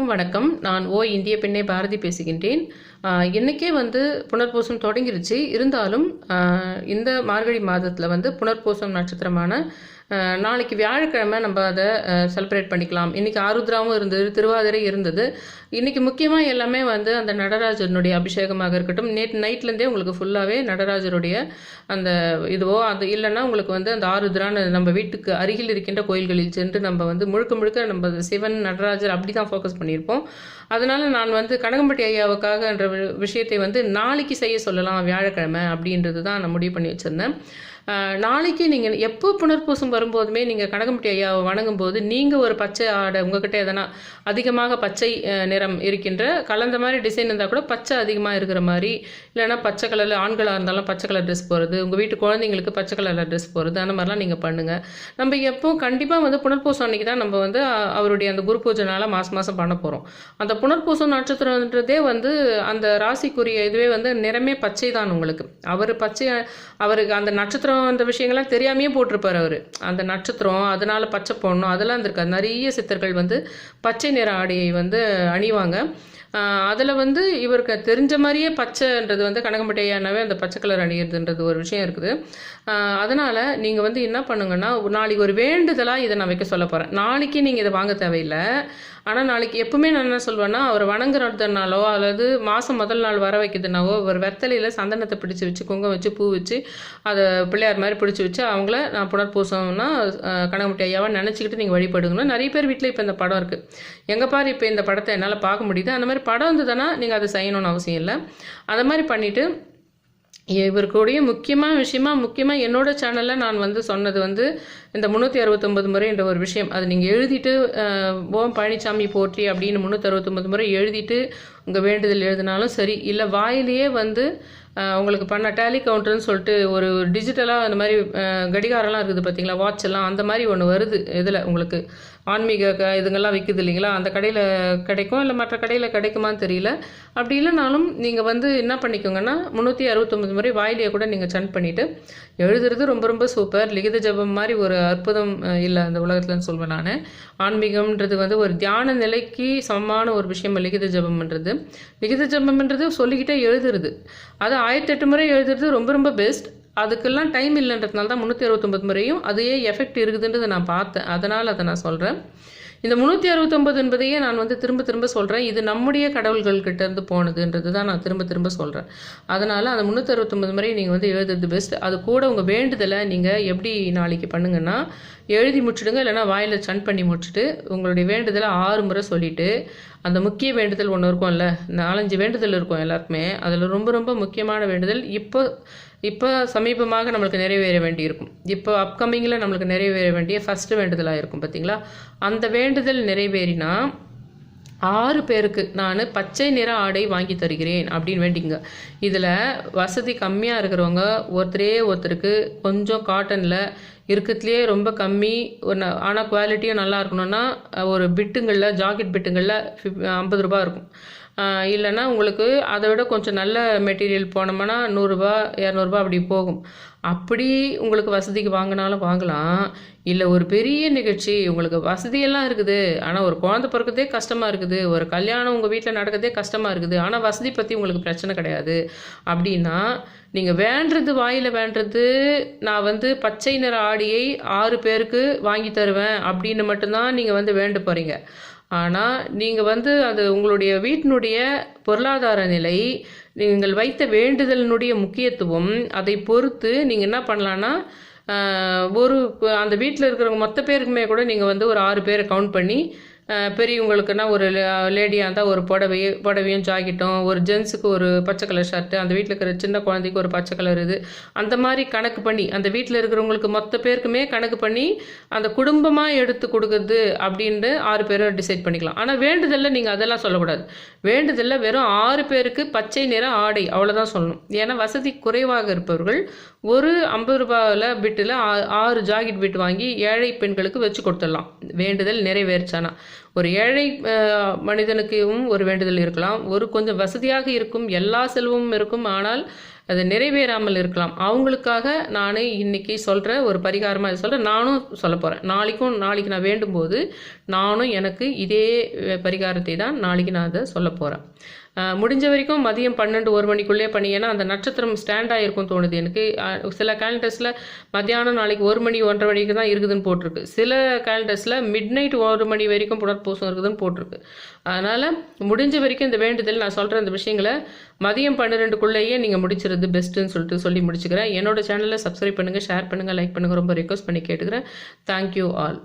அனைவருக்கும் வணக்கம். நான் ஓ இந்திய பெண்ணை பாரதி பேசுகின்றேன். இன்றைக்கே வந்து புனர்பூசம் தொடங்கிருச்சு. இருந்தாலும் ஆஹ் இந்த மார்கழி மாதத்தில் வந்து புனர்பூசம் நட்சத்திரமான நாளைக்கு வியாழக்கிழமை நம்ம அதை செலிப்ரேட் பண்ணிக்கலாம். இன்னைக்கு ஆருத்ராவும் இருந்தது திருவாதிரை இருந்தது. இன்னைக்கு முக்கியமாக எல்லாமே வந்து அந்த நடராஜனுடைய அபிஷேகமாக இருக்கட்டும் நேற்று நைட்லேருந்தே உங்களுக்கு ஃபுல்லாகவே நடராஜருடைய அந்த இதுவோ அது இல்லைன்னா உங்களுக்கு வந்து அந்த ஆருத்ரான்னு நம்ம வீட்டுக்கு அருகில் இருக்கின்ற கோயில்களில் சென்று நம்ம வந்து முழுக்க முழுக்க நம்ம சிவன் நடராஜர் அப்படி தான் ஃபோக்கஸ் பண்ணியிருப்போம். அதனால் நான் வந்து கனகம்பட்டி ஐயாவுக்காக என்ற விஷயத்தை வந்து நாளைக்கு செய்ய சொல்லலாம் வியாழக்கிழமை அப்படின்றது தான் நான் முடிவு பண்ணி வச்சுருந்தேன். நாளைக்கு நீங்கள் எப்போ புனர்பூசம் வரும்போதுமே நீங்கள் கனகம்பட்டி ஐயாவை வணங்கும் போது நீங்கள் ஒரு பச்சை ஆடை உங்ககிட்ட எதனா அதிகமாக பச்சை நிறம் இருக்கின்ற கலந்த மாதிரி டிசைன் இருந்தால் கூட பச்சை அதிகமாக இருக்கிற மாதிரி இல்லைன்னா பச்சை கலரில் ஆண்களாக இருந்தாலும் பச்சை கலர் ட்ரெஸ் போகிறது உங்கள் வீட்டு குழந்தைங்களுக்கு பச்சை கலரில் ட்ரெஸ் போகிறது அந்த மாதிரிலாம் நீங்கள் பண்ணுங்கள் நம்ம எப்போ கண்டிப்பாக வந்து புனர்பூசம் அன்னைக்கு தான் நம்ம வந்து அவருடைய அந்த குரு பூஜைனால மாதம் மாதம் பண்ண போகிறோம் அந்த புனர்பூசம் நட்சத்திரன்றதே வந்து அந்த ராசிக்குரிய இதுவே வந்து நிறமே பச்சை தான் உங்களுக்கு. அவர் பச்சை அவருக்கு அந்த நட்சத்திரம் அந்த விஷயங்கள்லாம் தெரியாமையே போட்டிருப்பார் அவர். அந்த நட்சத்திரம் அதனால் பச்சை போடணும் அதெல்லாம் இருந்திருக்காது நிறைய சித்தர்கள் வந்து பச்சை நிற ஆடையை வந்து அணிவாங்க. அதில் வந்து இவருக்கு தெரிஞ்ச மாதிரியே பச்சைன்றது வந்து கனகம்பட்டையானாவே அந்த பச்சை கலர் அணியிறதுன்றது ஒரு விஷயம் இருக்குது. அதனால் நீங்கள் வந்து என்ன பண்ணுங்கன்னா நாளைக்கு ஒரு வேண்டுதலாக இதை நான் வைக்க சொல்ல போகிறேன் நாளைக்கு நீங்கள் இதை வாங்க தேவையில்லை. ஆனால் நாளைக்கு எப்பவுமே நான் என்ன சொல்வேன்னா அவர் வணங்குறதுனாலோ அல்லது மாதம் முதல் நாள் வர வைக்கிறதுனாவோ ஒரு வெத்தலையில் சந்தனத்தை பிடிச்சி வச்சு குங்கம் வச்சு பூ வச்சு அதை பிள்ளையார் மாதிரி பிடிச்சி வச்சு அவங்கள நான் புனர்பூசம்னா அஹ், கனகமுட்டி ஐயாவை நினச்சிக்கிட்டு நீங்கள் வழிபடுங்கன்னா நிறைய பேர் வீட்டில் இப்போ இந்த படம் இருக்குது எங்கே பாரு இப்போ இந்த படத்தை என்னால் பார்க்க முடியுது. அந்த மாதிரி படம் இருந்ததுன்னா நீங்கள் அதை செய்யணும்னு அவசியம் இல்லை. அந்த மாதிரி பண்ணிவிட்டு இவருக்குடைய முக்கியமான விஷயமா முக்கியமாக என்னோட சேனலில் நான் வந்து சொன்னது வந்து இந்த முந்நூற்றி அறுபத்தொம்பது முறை என்ற ஒரு விஷயம். அது நீங்கள் எழுதிட்டு ஓம் பழனிசாமி போற்றி அப்படின்னு முந்நூற்றி அறுபத்தொம்பது முறை எழுதிட்டு உங்கள் வேண்டுதல் எழுதினாலும் சரி இல்லை வாயிலேயே வந்து உங்களுக்கு பண்ண டேலி கவுண்டர்னு சொல்லிட்டு ஒரு டிஜிட்டலாக அந்த மாதிரி கடிகாரம்லாம் இருக்குது பார்த்தீங்களா வாட்ச் எல்லாம் அந்த மாதிரி ஒன்று வருது இதில் உங்களுக்கு. ஆன்மீக க இதுங்கெல்லாம் விற்குது இல்லைங்களா? அந்த கடையில் கிடைக்கும் இல்லை மற்ற கடையில் கிடைக்குமான்னு தெரியல. அப்படி இல்லைனாலும் நீங்கள் வந்து என்ன பண்ணிக்கோங்கன்னா முந்நூற்றி அறுபத்தொம்பது முறை வாயிலேயே கூட நீங்கள் சன் பண்ணிவிட்டு எழுதுறது ரொம்ப ரொம்ப சூப்பர். லிகித ஜபம் மாதிரி ஒரு அற்புதம் இல்லை அந்த உலகத்துலன்னு சொல்வேன் நான். ஆன்மீகம்ன்றது வந்து ஒரு தியான நிலைக்கு சமமான ஒரு விஷயம் லிகித ஜபம்ன்றது. லிகித ஜபம்ன்றது சொல்லிக்கிட்டே எழுதுறது. அது ஆயிரத்தெட்டு முறை எழுதுறது ரொம்ப ரொம்ப பெஸ்ட் அதுக்கெல்லாம் டைம் இல்லைன்றதுனால தான் முந்நூற்றி அறுபத்தொம்பது முறையும் அதையே எஃபெக்ட் இருக்குதுன்றதை நான் பார்த்தேன். அதனால் அதை நான் சொல்கிறேன் இந்த முந்நூற்றி அறுபத்தொம்பது என்பதையே நான் வந்து திரும்ப திரும்ப சொல்கிறேன் இது நம்முடைய கடவுள்கள்கிட்ட இருந்து போனதுன்றது தான் நான் திரும்ப திரும்ப சொல்கிறேன் அதனால் அந்த முந்நூற்றி அறுபத்தொம்பது முறை நீங்கள் வந்து எழுதுறது பெஸ்ட் அது கூட உங்கள் வேண்டுதலை நீங்கள் எப்படி நாளைக்கு பண்ணுங்கன்னா எழுதி முடிச்சிடுங்க. இல்லைன்னா வாயில் சன் பண்ணி முடிச்சுட்டு உங்களுடைய வேண்டுதலை ஆறு முறை சொல்லிவிட்டு அந்த முக்கிய வேண்டுதல் ஒன்று இருக்கும்ல நாலஞ்சு வேண்டுதல் இருக்கும் எல்லாருக்குமே. அதில் ரொம்ப ரொம்ப முக்கியமான வேண்டுதல் இப்போ இப்போ சமீபமாக நம்மளுக்கு நிறைவேற வேண்டியிருக்கும். இப்போ அப்கமிங்கில் நம்மளுக்கு நிறைவேற வேண்டிய ஃபஸ்ட்டு வேண்டுதலாக இருக்கும் பார்த்தீங்களா அந்த வேண்டுதல் நிறைவேறினா ஆறு பேருக்கு நான் பச்சை நிற ஆடை வாங்கி தருகிறேன் அப்படின்னு வேண்டிங்க இதில் வசதி கம்மியாக இருக்கிறவங்க ஒருத்தரே ஒருத்தருக்கு கொஞ்சம் காட்டனில் இருக்கிறதுலையே ரொம்ப கம்மி ஒரு ஆனால் குவாலிட்டியும் நல்லா இருக்கணும்னா ஒரு பிட்டுங்களில் ஜாக்கெட் பிட்டுங்களில் ஐம்பது ரூபா இருக்கும். இல்லைன்னா உங்களுக்கு அதை விட கொஞ்சம் நல்ல மெட்டீரியல் போனோம்னா நூறுரூபா இரநூறுபா அப்படி போகும். அப்படி உங்களுக்கு வசதிக்கு வாங்கினாலும் வாங்கலாம். இல்லை ஒரு பெரிய நிகழ்ச்சி உங்களுக்கு வசதியெல்லாம் இருக்குது. ஆனால் ஒரு குழந்தை பிறக்கிறதே கஷ்டமாக இருக்குது. ஒரு கல்யாணம் உங்கள் வீட்டில் நடக்கிறதே கஷ்டமாக இருக்குது. ஆனால் வசதி பற்றி உங்களுக்கு பிரச்சனை கிடையாது. அப்படின்னா நீங்கள் வேண்டுறது வாயில் வேண்டுறது நான் வந்து பச்சை நிற ஆடியை ஆறு பேருக்கு வாங்கி தருவேன் அப்படின்னு மட்டும்தான் நீங்கள் வந்து வேண்டு போகிறீங்க ஆனால் நீங்கள் வந்து அது உங்களுடைய வீட்டினுடைய பொருளாதார நிலை நீங்கள் வைத்த வேண்டுதலினுடைய முக்கியத்துவம் அதை பொறுத்து நீங்கள் என்ன பண்ணலான்னா ஒரு அந்த வீட்டில் இருக்கிறவங்க மொத்த பேருக்குமே கூட நீங்கள் வந்து ஒரு ஆறு பேரை கவுண்ட் பண்ணி பெரியவங்களுக்குன்னா ஒரு லேடியாக இருந்தால் ஒரு புடவை புடவையும் ஜாக்கெட்டும் ஒரு ஜென்ஸுக்கு ஒரு பச்சை கலர் ஷர்ட்டு அந்த வீட்டில் இருக்கிற சின்ன குழந்தைக்கு ஒரு பச்சை கலர் இது. அந்த மாதிரி கணக்கு பண்ணி அந்த வீட்டில் இருக்கிறவங்களுக்கு மொத்த பேருக்குமே கணக்கு பண்ணி அந்த குடும்பமாக எடுத்து கொடுக்குறது அப்படின்ட்டு ஆறு பேரும் டிசைட் பண்ணிக்கலாம். ஆனால் வேண்டுதலில் நீங்கள் அதெல்லாம் சொல்லக்கூடாது. வேண்டுதலில் வெறும் ஆறு பேருக்கு பச்சை நிற ஆடை அவ்வளோதான் சொல்லணும். ஏன்னா வசதி குறைவாக இருப்பவர்கள் ஒரு ஐம்பது ரூபாயில் பிட்டில் ஆறு ஜாக்கெட் பிட் வாங்கி ஏழை பெண்களுக்கு வச்சு கொடுத்துடலாம். வேண்டுதல் நிறைவேறுச்சானா? ஒரு ஏழை மனிதனுக்கும் ஒரு வேண்டுதல் இருக்கலாம். ஒரு கொஞ்சம் வசதியாக இருக்கும் எல்லா செல்வமும் இருக்கும் ஆனால் அது நிறைவேறாமல் இருக்கலாம். அவங்களுக்காக நான் இன்னைக்கு சொல்கிற ஒரு பரிகாரமாக சொல்கிறேன் நானும் சொல்ல போகிறேன் நாளைக்கும் நாளைக்கு நான் வேண்டும்போது நானும் எனக்கு இதே பரிகாரத்தை தான் நாளைக்கு நான் அதை சொல்ல போகிறேன் முடிஞ்ச வரைக்கும் மதியம் பன்னெண்டு ஒரு மணிக்குள்ளே பண்ணி ஏன்னா அந்த நட்சத்திரம் ஸ்டாண்ட் ஆகிருக்கும் தோணுது எனக்கு. சில கேலண்டர்ஸில் மத்தியானம் நாளைக்கு ஒரு மணி ஒன்றரை மணிக்கு தான் இருக்குதுன்னு போட்டிருக்கு. சில கேலண்டர்ஸில் மிட் நைட் ஒரு மணி வரைக்கும் புனர்பூசம் இருக்குதுன்னு போட்டிருக்கு. அதனால் முடிஞ்ச வரைக்கும் இந்த வேண்டுதல் நான் சொல்கிற இந்த விஷயங்களை மதியம் பன்னிரெண்டுக்குள்ளேயே நீங்கள் முடிச்சிருது பெஸ்ட்டுன்னு சொல்லிட்டு சொல்லி முடிச்சுக்கிறேன். என்னோட சேனலை சப்ஸ்கிரைப் பண்ணுங்கள் ஷேர் பண்ணுங்கள் லைக் பண்ணுங்கள் ரொம்ப ரெக்வஸ்ட் பண்ணி கேட்டுக்கிறேன். Thank you all